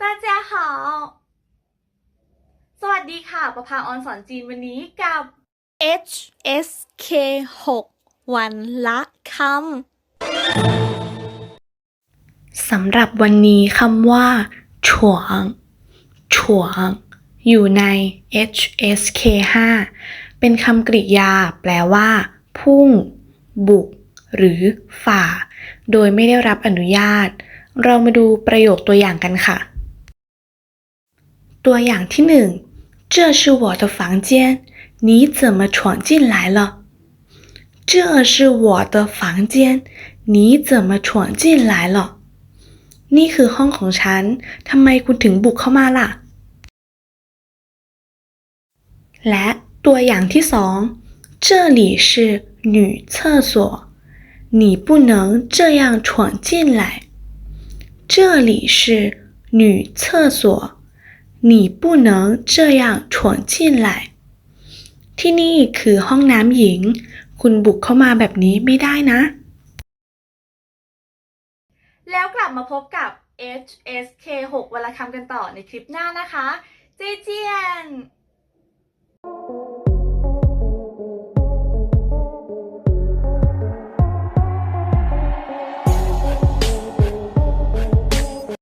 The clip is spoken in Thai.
ตาเจ้าหาสวัสดีค่ะ ประภาออนสอนจีนวันนี้กับ HSK 6 วันละคำสำหรับวันนี้คำว่าฉวงฉวง อยู่ใน HSK 5 เป็นคำกริยาแปลว่า พุ่ง บุก หรือฝ่า โดยไม่ได้รับอนุญาต เรามาดูประโยคตัวอย่างกันค่ะ ตัวอย่างที่หนึ่ง这是我的房间你怎么闯进来了这是我的房间你怎么闯进来了นี่คือห้องของฉัน ทำไมคุณถึงบุกเข้ามาล่ะ และตัวอย่างที่สอง这里是女厕所你不能这样闯进来这里是女厕所 你不能这样闯进来ที่นี่คือห้องน้ำหญิง คุณบุกเข้ามาแบบนี้ไม่ได้นะ แล้วกลับมาพบกับ HSK 6วันละคำกันต่อในคลิปหน้านะคะ เจเจียน